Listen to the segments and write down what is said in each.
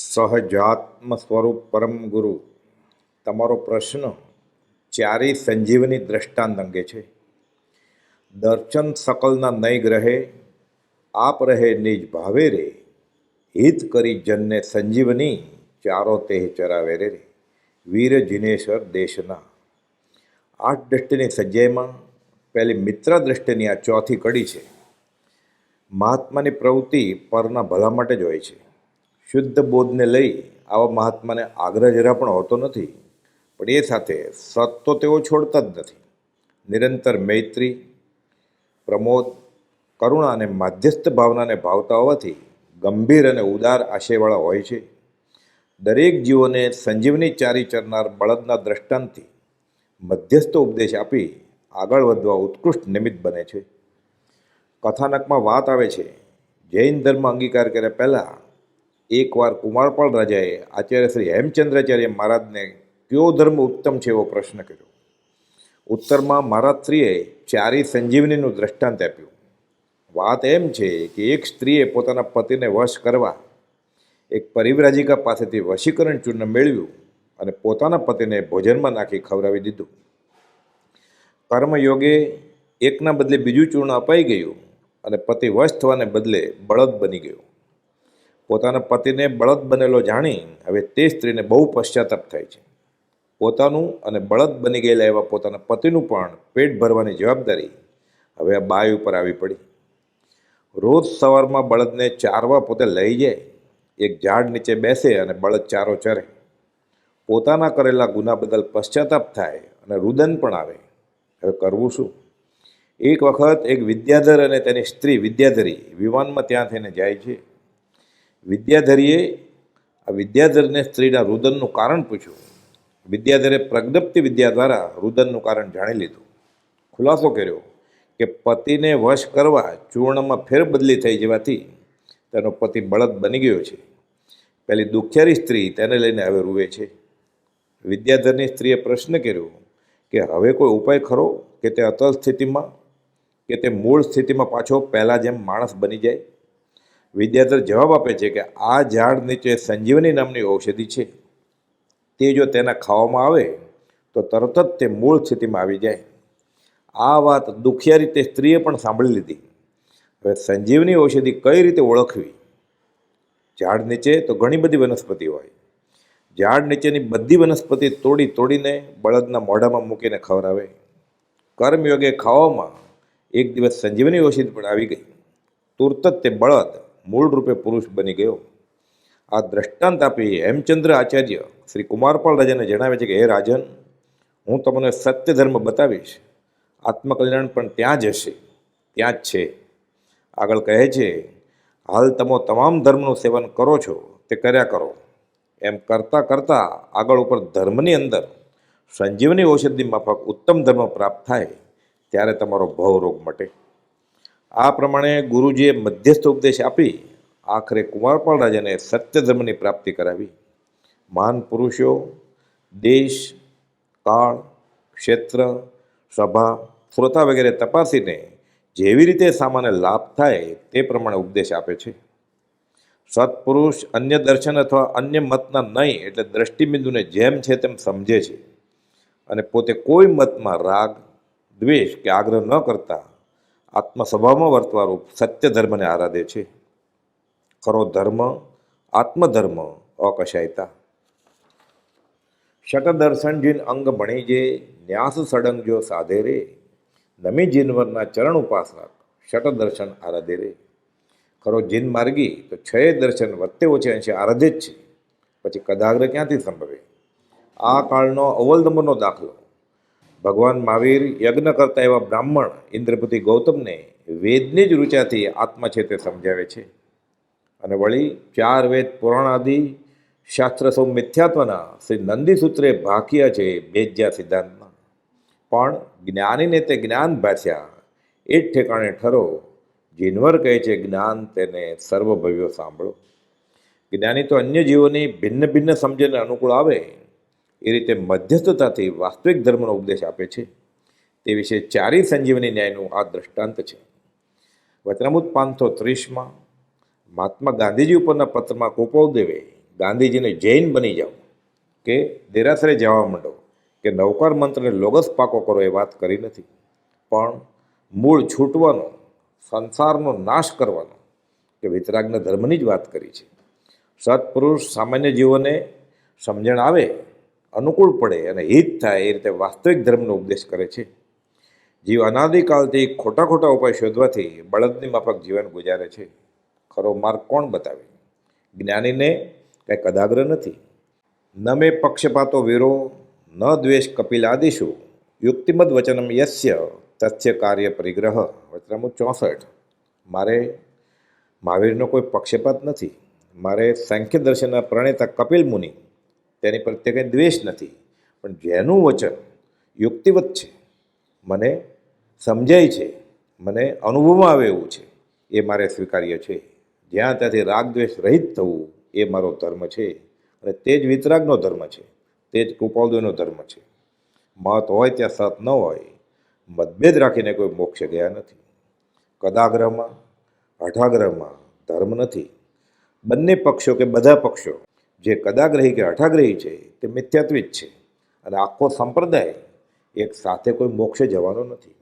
સહજાત્મ સ્વરૂપ પરમ ગુરુ. તમારો પ્રશ્ન ચારી સંજીવની દ્રષ્ટાંત અંગે છે. દર્શન સકલના નૈગ ગ્રહે, આપ રહે નિજ ભાવે રે, હિત કરી જનને સંજીવની ચારો તેહ ચરાવે રે વીર જિનેશ્વર દેશના. આઠ દ્રષ્ટિની સજ્જાઈમાં પહેલી મિત્ર દ્રષ્ટિની આ ચોથી કડી છે. મહાત્માની પ્રવૃત્તિ પરના ભલા માટે જ હોય છે. શુદ્ધ બોધને લઈ આવા મહાત્માને આગ્રહ જરા પણ હોતો નથી. પણ એ સાથે સત તો તેઓ છોડતા જ નથી. નિરંતર મૈત્રી, પ્રમોદ, કરુણા અને માધ્યસ્થ ભાવનાને ભાવતા હોવાથી ગંભીર અને ઉદાર આશયવાળા હોય છે. દરેક જીવોને સંજીવની ચારી ચરનાર બળદના દ્રષ્ટાંતથી મધ્યસ્થ ઉપદેશ આપી આગળ વધવા ઉત્કૃષ્ટ નિમિત્ત બને છે. કથાનકમાં વાત આવે છે. જૈન ધર્મ અંગીકાર કર્યા પહેલાં એકવાર કુમારપાળ રાજાએ આચાર્ય શ્રી હેમચંદ્રાચાર્ય મહારાજને કયો ધર્મ ઉત્તમ છે એવો પ્રશ્ન કર્યો. ઉત્તરમાં મહારાજશ્રીએ ચારી સંજીવનીનું દ્રષ્ટાંત આપ્યું. વાત એમ છે કે એક સ્ત્રીએ પોતાના પતિને વશ કરવા, એક પરિવ્રાજિકા પાસેથી વશીકરણ ચૂર્ણ મેળવ્યું અને પોતાના પતિને ભોજનમાં નાખી ખવડાવી દીધું. કર્મયોગે એકના બદલે બીજું ચૂર્ણ અપાઈ ગયું અને પતિ વશ થવાને બદલે બળદ બની ગયો. પોતાના પતિને બળદ બનેલો જાણી હવે તે સ્ત્રીને બહુ પશ્ચાતાપ થાય છે. પોતાનું અને બળદ બની ગયેલા એવા પોતાના પતિનું પણ પેટ ભરવાની જવાબદારી હવે આ બાય ઉપર આવી પડી. રોજ સવારમાં બળદને ચારવા પોતે લઈ જાય, એક ઝાડ નીચે બેસે અને બળદ ચારો ચરે. પોતાના કરેલા ગુના બદલ પશ્ચાતાપ થાય અને રુદન પણ આવે. હવે કરવું શું? એક વખત એક વિદ્યાધર અને તેની સ્ત્રી વિદ્યાધરી વિમાનમાં ત્યાં થઈને જાય છે. વિદ્યાધરીએ આ વિદ્યાધરને સ્ત્રીના રુદનનું કારણ પૂછ્યું. વિદ્યાધરે પ્રજ્ઞપ્તિ વિદ્યા દ્વારા રુદનનું કારણ જાણી લીધું. ખુલાસો કર્યો કે પતિને વશ કરવા ચૂર્ણમાં ફેરબદલી થઈ જવાથી તેનો પતિ બળદ બની ગયો છે. પેલી દુખિયારી સ્ત્રી તેને લઈને હવે રૂવે છે. વિદ્યાધરની સ્ત્રીએ પ્રશ્ન કર્યો કે હવે કોઈ ઉપાય ખરો કે તે અતલ સ્થિતિમાં કે તે મૂળ સ્થિતિમાં પાછો પહેલાં જેમ માણસ બની જાય? વિદ્યાધર જવાબ આપે છે કે આ ઝાડ નીચે સંજીવની નામની ઔષધિ છે. તે જો તેના ખાવામાં આવે, તો તરત જ તે મૂળ સ્થિતિમાં આવી જાય. આ વાત દુખિયા તે સ્ત્રીએ પણ સાંભળી લીધી. હવે સંજીવની ઔષધિ કઈ રીતે ઓળખવી? ઝાડ નીચે તો ઘણી બધી વનસ્પતિ હોય. ઝાડ નીચેની બધી વનસ્પતિ તોડી તોડીને બળદના મોઢામાં મૂકીને ખવડાવે. કર્મયોગે ખાવામાં એક દિવસ સંજીવની ઔષધિ પણ આવી ગઈ. તુરત જ તે બળદ મૂળ રૂપે પુરુષ બની ગયો. આ દ્રષ્ટાંત આપી હેમચંદ્ર આચાર્ય શ્રી કુમારપાલ રાજાને જણાવે છે કે, હે રાજન, હું તમને સત્ય ધર્મ બતાવીશ. આત્મકલ્યાણ પણ ત્યાં જ હશે, ત્યાં જ છે. આગળ કહે છે, હાલ તમે તમામ ધર્મનું સેવન કરો છો, તે કર્યા કરો. એમ કરતાં કરતાં આગળ ઉપર ધર્મની અંદર સંજીવની ઔષધિ માફક ઉત્તમ ધર્મ પ્રાપ્ત થાય, ત્યારે તમારો ભવ રોગ મટે. આ પ્રમાણે ગુરુજીએ મધ્યસ્થ ઉપદેશ આપી આખરે કુમારપાળ રાજાને સત્ય ધર્મની પ્રાપ્તિ કરાવી. મહાન પુરુષો, દેશ, કાળ, ક્ષેત્ર, સભા શ્રોતા વગેરે તપાસીને જેવી રીતે સામાન્ય લાભ થાય તે પ્રમાણે ઉપદેશ આપે છે. સત્પુરુષ અન્ય દર્શન અથવા અન્ય મતના નહીં એટલે દ્રષ્ટિબિંદુને જેમ છે તેમ સમજે છે. અને પોતે કોઈ મતમાં રાગ, દ્વેષ કે આગ્રહ ન કરતા આત્મ સ્વભાવમાં વર્તવારૂપ સત્ય ધર્મને આરાધે છે. ખરો ધર્મ, આત્મધર્મ અકશાયતા. શટદર્શન જીન અંગ ભણી જે, ન્યાસ સડંગ જો સાધે રે. નમી જીનવરના ચરણ ઉપાસ રાખ શટદર્શન આરાધે રે. ખરો જીન માર્ગી તો છ દર્શન વત્તે ઓછે અંશે આરાધે જ છે. પછી કદાગ્ર ક્યાંથી સંભવે? આ કાળનો અવ્વલ નંબરનો દાખલો. ભગવાન મહાવીર યજ્ઞ કરતા એવા બ્રાહ્મણ ઇન્દ્રપતિ ગૌતમને વેદની જ રૂચાથી આત્મા છે તે સમજાવે છે. અને વળી ચાર વેદ પુરાણ આદિ શાસ્ત્ર સૌ મિથ્યાત્વના શ્રી નંદીસૂત્રે ભાકિયા છે બેજ્યા સિદ્ધાંતમાં. પણ જ્ઞાનીને તે જ્ઞાન ભાષ્યા એ જ ઠેકાણે ઠરો, જીનવર કહે છે, જ્ઞાન તેને સર્વભવ્યો સાંભળો. જ્ઞાની તો અન્ય જીવોની ભિન્ન ભિન્ન સમજણને અનુકૂળ આવે એ રીતે મધ્યસ્થતાથી વાસ્તવિક ધર્મનો ઉપદેશ આપે છે. તે વિશે ચારી સંજીવની ન્યાયનું આ દ્રષ્ટાંત છે. વચનામૂત પાંચસો ત્રીસમાં, મહાત્મા ગાંધીજી ઉપરના પત્રમાં કોપોદેવે ગાંધીજીને જૈન બની જાઓ કે દેરાસરે જવા માંડો કે નૌકાર મંત્રને લોગસ પાકો કરો એ વાત કરી નથી. પણ મૂળ છૂટવાનો, સંસારનો નાશ કરવાનો કે વિતરાગના ધર્મની જ વાત કરી છે. સત્પુરુષ સામાન્ય જીવોને સમજણ આવે અનુકૂળ પડે અને હિત થાય એ રીતે વાસ્તવિક ધર્મનો ઉપદેશ કરે છે. જીવ અનાદિકાલથી ખોટા ખોટા ઉપાય શોધવાથી બળદની માફક જીવન ગુજારે છે. ખરો માર્ગ કોણ બતાવે? જ્ઞાનીને કંઈ કદાગ્ર નથી. ન મેં પક્ષપાતો વીરો, ન દ્વેષ કપિલાદિશુ યુક્તિમદ વચનમ યસ્ય, તથ્ય કાર્ય પરિગ્રહ, વચનામું ચોસઠ. મારે મહાવીરનો કોઈ પક્ષપાત નથી. મારે સાંખ્ય દર્શનના પ્રણેતા કપિલ મુનિ તેની પ્રત્યે કંઈ દ્વેષ નથી. પણ જેનું વચન યુક્તિવત છે, મને સમજાય છે, મને અનુભવમાં આવે એવું છે, એ મારે સ્વીકાર્ય છે. જ્યાં ત્યાંથી રાગ દ્વેષ રહિત થવું, એ મારો ધર્મ છે. અને તે જ વિતરાગનો ધર્મ છે. તે જ કૃપાલદેવનો ધર્મ છે. મત હોય ત્યાં સત ન હોય, મતભેદ રાખીને કોઈ મોક્ષે ગયા નથી. કદાગ્રહમાં હઠાગ્રહમાં ધર્મ નથી. બંને પક્ષો કે બધા પક્ષો જે કદાગ્રહી કે હઠાગ્રહી છે, તે મિથ્યાત્વિત છે. અને આખો સંપ્રદાય એક સાથે કોઈ મોક્ષે જવાનો નથી.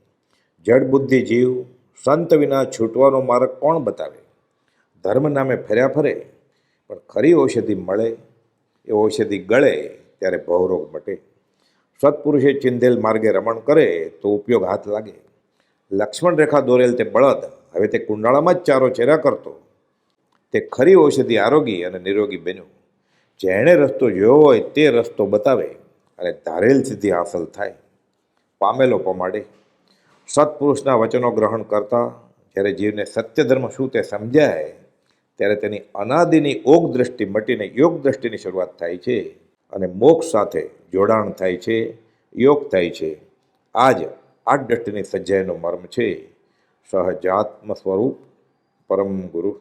જડ બુદ્ધિ જીવ, સંત વિના છૂટવાનો માર્ગ કોણ બતાવે? ધર્મ નામે ફર્યા ફરે, પણ ખરી ઔષધિ મળે, એ ઔષધિ ગળે ત્યારે ભવરોગ મટે. સત્પુરુષે ચિંધેલ માર્ગે રમણ કરે, તો ઉપયોગ હાથ લાગે. લક્ષ્મણ રેખા દોરેલ તે બળદ, હવે તે કુંડાળામાં જ ચારો ચેરા કરતો. તે ખરી ઔષધિ આરોગી અને નિરોગી બન્યો. જેણે રસ્તો જોયો હોય તે રસ્તો બતાવે અને ધારેલ સિદ્ધિ હાંસલ થાય. પામેલો પમાડે. સત્પુરુષના વચનો ગ્રહણ કરતા જ્યારે જીવને સત્ય ધર્મ શું તે સમજાય, ત્યારે તેની અનાદિની ઓગ દ્રષ્ટિ મટીને યોગ દ્રષ્ટિની શરૂઆત થાય છે અને મોક્ષ સાથે જોડાણ થાય છે, યોગ થાય છે. આ જ આઠ દ્રષ્ટિની સજ્જાયનો મર્મ છે. સહજાત્મ સ્વરૂપ પરમ ગુરુ.